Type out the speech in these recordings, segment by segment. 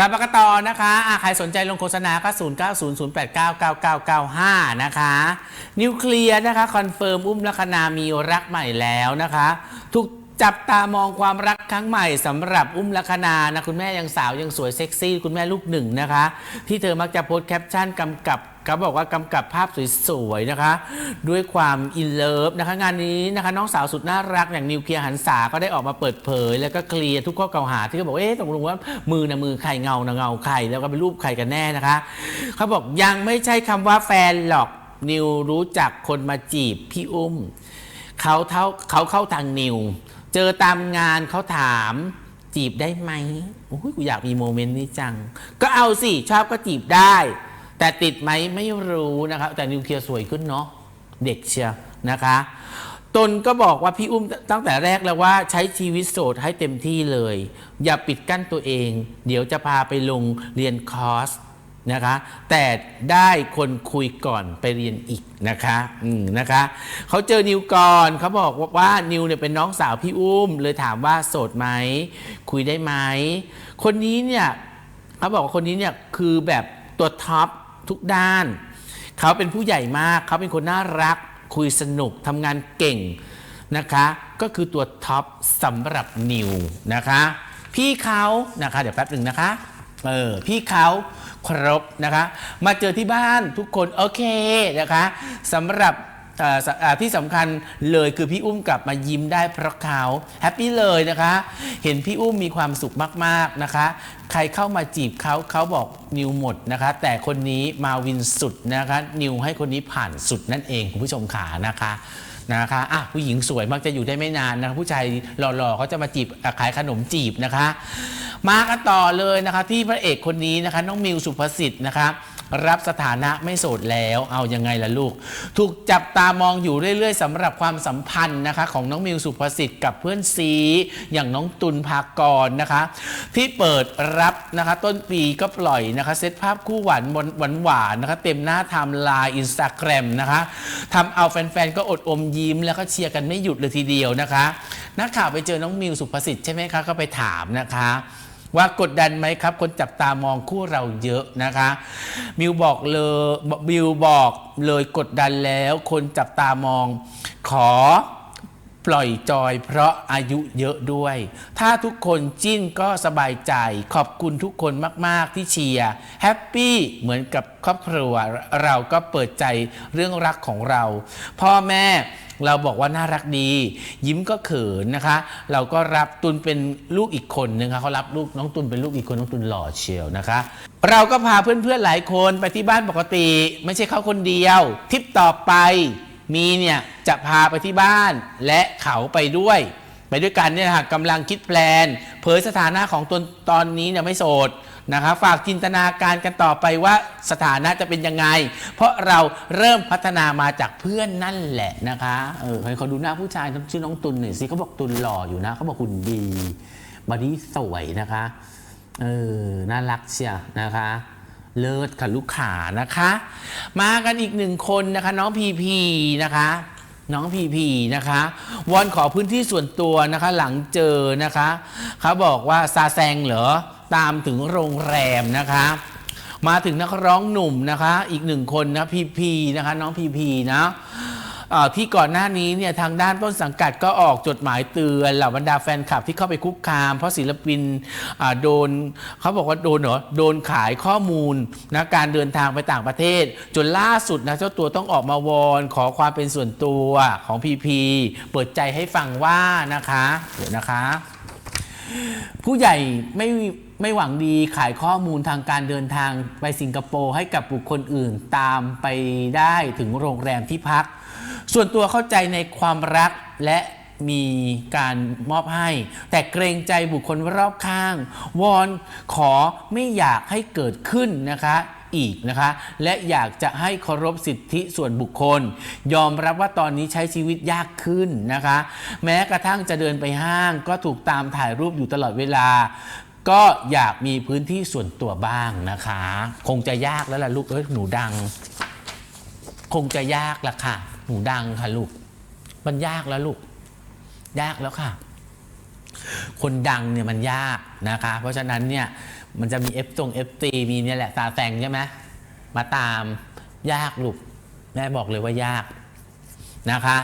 กลับมากันต่อนะคะะใครสนใจลงโฆษณาก็ 0 9 0 0 8 9 9 9 9 5 นะคะ นิวเคลียร์นะคะ คอนเฟิร์มอุ้มลัคนามีรักใหม่แล้วนะคะถูก จับตามองความรักครั้งใหม่สำหรับอุ้มลัคนานะคุณแม่ยังสาวยังสวยเซ็กซี่ คุณแม่ลูกหนึ่งนะคะ ที่เธอมักจะโพสต์แคปชั่นกำกับเขาบอกว่ากำกับภาพสวยๆนะคะ ด้วยความอินเลิฟนะคะ งานนี้นะคะน้องสาวสุดน่ารักอย่างนิวเคลียร์หันษาก็ได้ออกมาเปิดเผย แล้วก็เคลียร์ทุกข้อกล่าวหาที่เขาบอกเอ๊ะตกลงว่ามือนะมือใครเงานะเงาใครแล้วก็เป็นรูปใครกันแน่นะคะเขาบอกยังไม่ใช่คำว่าแฟนหรอกนิวรู้จักคนมาจีบพี่อุ้มเขาเท่าเขาเข้าทางนิว เจอตามงานเขาถาม จีบได้ไหมโอ้ยกูอยากมีโมเมนต์นี้จัง ก็เอาสิชอบก็จีบได้ แต่ติดไหมไม่รู้นะครับแต่นิวเคลียร์สวยขึ้นเนาะเด็กเชียวนะคะตนก็บอกว่าพี่อุ้มตั้งแต่แรกแล้วว่าใช้ชีวิตโสดให้เต็มที่เลย อย่าปิดกั้นตัวเอง เดี๋ยวจะพาไปลงเรียนคอร์ส นะคะ แต่ได้คนคุยก่อนไปเรียนอีกนะคะอืมนะคะเขาเจอนิวก่อนเขาบอกว่าว่านิวเนี่ยเป็นน้องสาวพี่อุ้ม เลยถามว่าโสดไหมคุยได้ไหมคนนี้เนี่ยเขาบอกว่าคนนี้เนี่ยคือแบบตัวท็อปทุกด้าน เขาเป็นผู้ใหญ่มากเขาเป็นคนน่ารัก คุยสนุกทำงานเก่งนะคะ ก็คือตัวท็อปสำหรับนิวนะคะ พี่เขานะคะ เดี๋ยวแป๊บหนึ่งนะคะ เออพี่เขาครบนะคะ มาเจอที่บ้านทุกคนโอเคนะคะสำหรับที่สำคัญเลยคือพี่อุ้มกลับมายิ้มได้เพราะเขาแฮปปี้เลยนะคะ เห็นพี่อุ้มมีความสุขมากๆนะคะ ใครเข้ามาจีบเขาเขาบอกนิวหมดนะคะ แต่คนนี้มาวินสุดนะคะ นิวให้คนนี้ผ่านสุดนั่นเองคุณผู้ชมขานะคะนะคะอะผู้หญิงสวยมักจะอยู่ได้ไม่นานนะะผู้ชายหล่อๆเขาจะมาจีบขายขนมจีบนะคะ มากันต่อเลยนะคะที่พระเอกคนนี้นะคะน้องมิวสุภสิทธิ์นะคะรับสถานะไม่โสดแล้วเอายังไงล่ะลูก ถูกจับตามองอยู่เรื่อย ๆสำหรับความสัมพันธ์นะคะ ของน้องมิวสุภสิทธิ์กับเพื่อนซีอย่างน้องตุลภากรนะคะ ที่เปิดรับนะคะ ต้นปีก็ปล่อยนะคะ เซตภาพคู่หวานหวานหวานๆนะคะ เต็มหน้าไทม์ไลน์อินสตาแกรมนะคะทำเอาแฟน ๆ ก็อดอมยิ้ม แล้วก็เชียร์กันไม่หยุดเลยทีเดียวนะคะนักข่าวไปเจอน้องมิวสุภสิทธิ์ใช่ไหมคะก็ไปถามนะคะ ว่ากดดันไหมครับ คนจับตามองคู่เราเยอะนะคะมิวบอกเลยมิวบอกเลยกดดันแล้ว คนจับตามองขอ ปล่อยจอยเพราะอายุเยอะด้วย ถ้าทุกคนจิ้นก็สบายใจ ขอบคุณทุกคนมาก ๆ ที่เชียร์แฮปปี้เหมือนกับครอบครัว เราก็เปิดใจเรื่องรักของเรา พ่อแม่เราบอกว่าน่ารักดี ยิ้มก็เขินนะคะ เราก็รับตุนเป็นลูกอีกคนนึงค่ะเขารับลูกน้องตุนเป็นลูกอีกคนน้องตุนหล่อเชียวนะคะ เราก็พาเพื่อนๆหลายคนไปที่บ้านปกติ ไม่ใช่เขาคนเดียวทริปต่อไป มีเนี่ยจะพาไปที่บ้านและเขาไปด้วย ไปด้วยกันเนี่ยค่ะกำลังคิดแปลน เผยสถานะของตนตอนนี้เนี่ยไม่โสดนะคะฝากจินตนาการกันต่อไปว่าสถานะจะเป็นยังไง เพราะเราเริ่มพัฒนามาจากเพื่อนนั่นแหละนะคะเออให้เขาดูหน้าผู้ชายชื่อน้องตุลหน่อยสิเขาบอกตุลหล่ออยู่นะเขาบอกคุณดีบอดี้สวยนะคะเออน่ารักเชียนะคะ เลิศค่ะลูกขานะคะ มากันอีกหนึ่งคนนะคะ น้องพีพีนะคะ น้องพีพีนะคะวอนขอพื้นที่ส่วนตัวนะคะ หลังเจอนะคะเขาบอกว่าซาแซงเหรอตามถึงโรงแรมนะคะ มาถึงนักร้องหนุ่มนะคะ อีกหนึ่งคนนะพีพีนะคะ น้องพีพีนะ ที่ก่อนหน้านี้เนี่ยทางด้านต้นสังกัดก็ออกจดหมายเตือนเหล่าบรรดาแฟนคลับที่เข้าไปคุกคาม เพราะศิลปินโดนเขาบอกว่าโดนเหรอโดนขายข้อมูลนะการเดินทางไปต่างประเทศ จนล่าสุดนะเจ้าตัวต้องออกมาวอนขอความเป็นส่วนตัวของพีพีเปิดใจให้ฟังว่านะคะ เดี๋ยวนะคะ ผู้ใหญ่ไม่ไม่หวังดีขายข้อมูลทางการเดินทางไปสิงคโปร์ให้กับบุคคลอื่นตามไปได้ถึงโรงแรมที่พัก ส่วนตัวเข้าใจในความรักและมีการมอบให้ แต่เกรงใจบุคคลรอบข้าง วอนขอไม่อยากให้เกิดขึ้นนะคะ อีกนะคะ และอยากจะให้เคารพสิทธิส่วนบุคคล ยอมรับว่าตอนนี้ใช้ชีวิตยากขึ้นนะคะ แม้กระทั่งจะเดินไปห้าง ก็ถูกตามถ่ายรูปอยู่ตลอดเวลา ก็อยากมีพื้นที่ส่วนตัวบ้างนะคะ คงจะยากแล้วล่ะลูกเอ้ยหนูดัง คงจะยากละค่ะ หนูดังค่ะลูก มันยากแล้วลูก ยากแล้วค่ะ คนดังเนี่ยมันยากนะคะ เพราะฉะนั้นเนี่ย มันจะมี F ตรง F ตีมีเนี่ยแหละตาแต่งใช่ไหมมาตามยากลูกแม่บอกเลยว่ายากนะคะ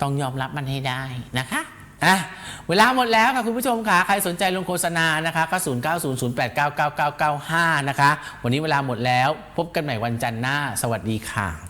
ต้องยอมรับมันให้ได้นะคะอะเวลาหมดแล้วค่ะคุณผู้ชมค่ะ ใครสนใจลงโฆษณานะคะก็0 9 0 0 8 9 9 9 9 5 นะคะ วันนี้เวลาหมดแล้ว พบกันใหม่วันจันทร์หน้า สวัสดีค่ะ